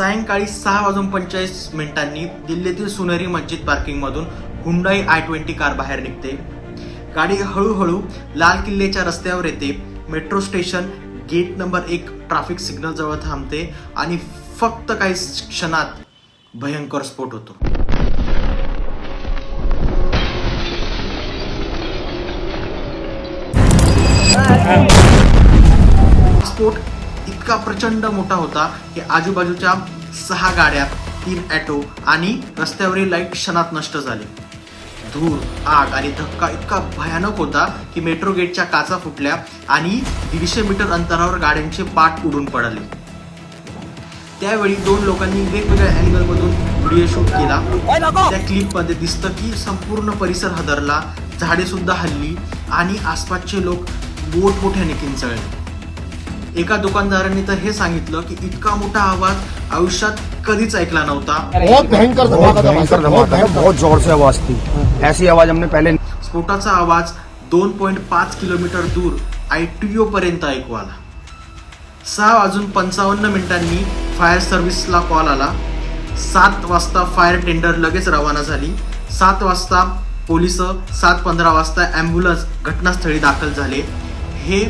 सायंकाळी सहा वाजून पंचेचाळीस मिनिटांनी दिल्लीतील सुनेरी मस्जिद पार्किंगमधून हुंडाई आय ट्वेंटी कार बाहेर निघते गाडी हळूहळू लाल किल्ल्याच्या रस्त्यावर येते मेट्रो स्टेशन गेट नंबर एक ट्रॅफिक सिग्नल जवळ थांबते आणि फक्त काही क्षणात भयंकर स्फोट होतो स्फोट इतका प्रचंड मोठा होता की आजूबाजूच्या सहा गाड्या तीन ॲटो आणि रस्त्यावरील लाइट क्षणात नष्ट झाले. धूर आग आणि धक्का इतका भयानक होता की मेट्रो गेटच्या काचा फुटल्या आणि दीडशे मीटर अंतरावर गाड्यांचे पाठ उडून पडले. त्यावेळी दोन लोकांनी वेगवेगळ्या अँगलमधून व्हिडिओ शूट केला. त्या क्लिपमध्ये दिसतं की संपूर्ण परिसर हदरला झाडे सुद्धा हल्ली आणि आसपासचे लोक मोठमोठ्याने किंचळले. एका दुकानदाराने तर हे सांगितलं की इतका मोठा आवाज आयुष्यात कधीच ऐकला नव्हता. बहुत भयंकर भयंकर बहुत जोर से आवाज थी। ऐसी आवाज हमने पहले स्फोटाचा आवाज दोन पॉईंट पाच किलोमीटर दूर आय टी ओ पर्यंत ऐकू आला सहा वाजून पंचावन्न मिनिटांनी फायर सर्व्हिसला कॉल आला. सात वाजता फायर टेंडर लगेच रवाना झाली. सात वाजता पोलीस सात पंधरा वाजता ॲम्ब्युलन्स घटनास्थळी दाखल झाले. हे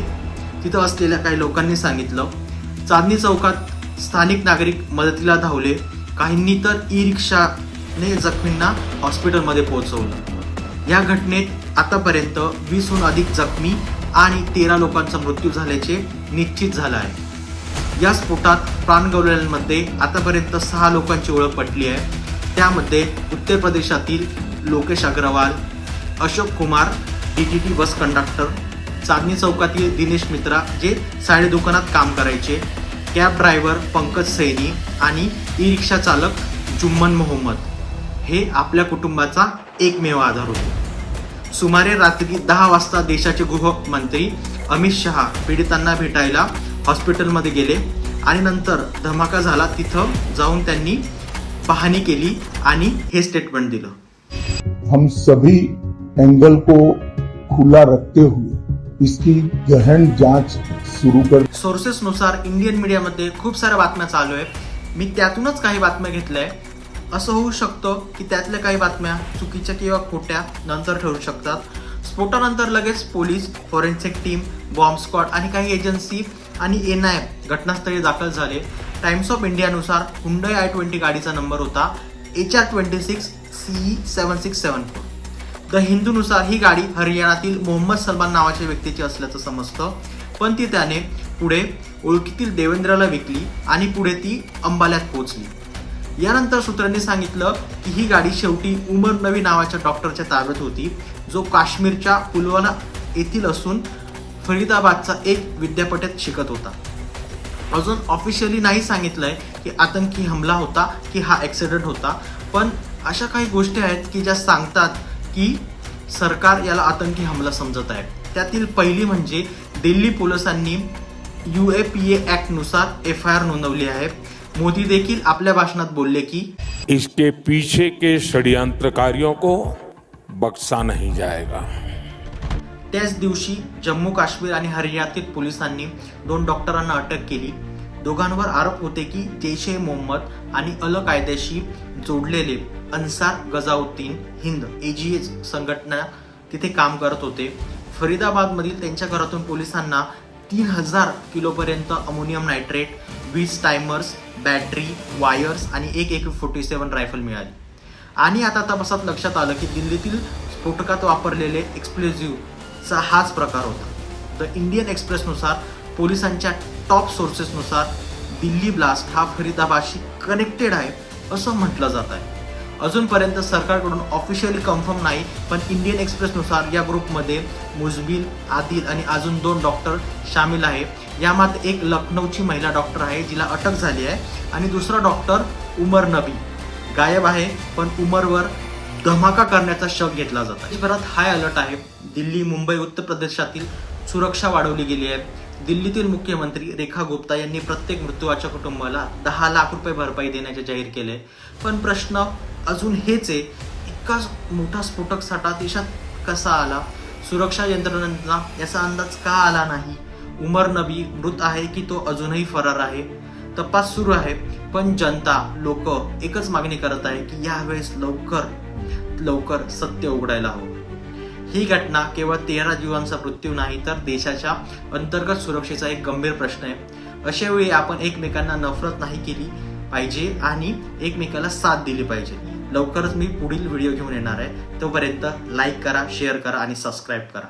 तिथं असलेल्या काही लोकांनी सांगितलं. चांदणी चौकात स्थानिक नागरिक मदतीला धावले. काहींनी तर ई रिक्षाने जखमींना हॉस्पिटलमध्ये पोहोचवलं. या घटनेत आतापर्यंत वीसहून अधिक जखमी आणि तेरा लोकांचा मृत्यू झाल्याचे निश्चित झालं आहे. या स्फोटात प्राण गवलेल्यांमध्ये आतापर्यंत सहा लोकांची ओळख पटली आहे. त्यामध्ये उत्तर प्रदेशातील Lokesh Agarwal Ashok Kumar D T T bus conductor चांदणी चौकातील दिनेश मित्रा जे साडे दुकानात काम करायचे कॅब ड्रायव्हर पंकज सैनी आणि ई रिक्षा चालक जुम्मन मोहम्मद. हे आपल्या कुटुंबाचा एकमेव आधार होते. सुमारे रात्री दहा वाजता देशाचे गृहमंत्री अमित शहा पीडितांना भेटायला हॉस्पिटलमध्ये गेले आणि नंतर धमाका झाला तिथं जाऊन त्यांनी पाहणी केली आणि हे स्टेटमेंट दिलं. हम सभी एंगल को खुला रखते हुए इसकी गहन जांच सुरू कर सोर्सेसनुसार इंडियन मीडियामध्ये खूप साऱ्या बातम्या चालू आहेत. मी त्यातूनच काही बातम्या घेतल्या आहे असं होऊ शकतं की त्यातल्या काही बातम्या चुकीच्या किंवा खोट्या नंतर ठरू शकतात. स्फोटानंतर लगेच police forensic team bomb squad आणि काही एजन्सी आणि एन आय घटनास्थळी दाखल झाले. टाइम्स ऑफ इंडियानुसार हुंडई आय ट्वेंटी गाडीचा नंबर होता. H R twenty six C E seven six seven four the हिंदूनुसार ही गाडी हरियाणातील मोहम्मद सलमान नावाच्या व्यक्तीची असल्याचं समजतं. पण ती त्याने पुढे ओळखीतील देवेंद्रला विकली आणि पुढे ती अंबाल्यात पोहोचली. यानंतर सूत्रांनी सांगितलं की ही गाडी शेवटी उमर नवी नावाच्या डॉक्टरच्या ताब्यात होती जो काश्मीरच्या पुलवाला येथील असून फरीदाबादचा एक विद्यापीठात शिकत होता. अजून ऑफिशियली नाही सांगितलंय की आतंकी हमला होता की हा ॲक्सिडेंट होता पण अशा काही गोष्टी आहेत की ज्या सांगतात की सरकार याला आतंकी हमला समजत आहे. त्यातील पहिली म्हणजे दिल्ली पोलिसांनी यू ए पी ए ॲक्टनुसार एफ आय आर नोंदवली आहे. मोदी देखील आपल्या भाषणात बोलले की इसके पीछे के षड्यंत्रकारियों को बख्शा नहीं जाएगा। त्याच दिवशी जम्मू काश्मीर आणि हरियाणातील पोलिसांनी दोन डॉक्टरांना अटक केली. दोघांवर आरोप होते की जैश ए मोहम्मद आणि अल कायद्याशी जोडलेले अन्सार गजाउद्दीन हिंद एजीएच संघटना तिथे काम करत होते. फरीदाबादमधील त्यांच्या घरातून पोलिसांना तीन हजार किलोपर्यंत अमोनियम नायट्रेट वीज टायमर्स बॅटरी वायर्स आणि एक एक फोर्टी सेवन रायफल मिळाली. आणि आता तपासात लक्षात आलं की दिल्लीतील स्फोटकात वापरलेले एक्सप्लोझिव्हचा हाच प्रकार होता. द इंडियन एक्सप्रेसनुसार पोलिसांच्या टॉप सोर्सेसनुसार दिल्ली ब्लास्ट हा फरीदाबादशी कनेक्टेड आहे असं म्हटलं जात आहे. अजूनपर्यंत सरकारकडून ऑफिशियली कन्फर्म नाही पण इंडियन एक्सप्रेसनुसार या ग्रुपमध्ये मुजबिल आदिल आणि अजून दोन डॉक्टर सामील आहे. यामध्ये एक लखनौची महिला डॉक्टर आहे जिला अटक झाली आहे. आणि दुसरा डॉक्टर उमर नबी. गायब आहे पण उमरवर धमाका करण्याचा शक घेतला जातो देशभरात हाय अलर्ट आहे. दिल्ली मुंबई उत्तर प्रदेशातील सुरक्षा वाढवली गेली आहे. दिल्लीतील मुख्यमंत्री रेखा गुप्ता यांनी प्रत्येक मृत्यूच्या कुटुंबाला दहा लाख रुपये भरपाई देण्याचे जाहीर केले. पण प्रश्न अजून हेच आहे इतका मोठा स्फोटक साठा देशात कसा आला? सुरक्षा यंत्रणांना याचा अंदाज का आला नाही? उमर नबी मृत आहे की तो अजूनही फरार आहे? तपास सुरू आहे पण जनता लोक एकच मागणी करत आहे की यावेळेस लवकर लवकर सत्य उघडायला हवं. ही घटना केवळ तेरा जीवांचा मृत्यू नाही तर देशाच्या अंतर्गत सुरक्षेचा एक गंभीर प्रश्न आहे. अशा वेळी आपण एकमेकांना नफरत नाही केली पाहिजे आणि एकमेकाला साथ दिली पाहिजे. लवकरच मी पुढील व्हिडिओ घेऊन येणार आहे. तोपर्यंत लाईक करा शेअर करा आणि सबस्क्राईब करा.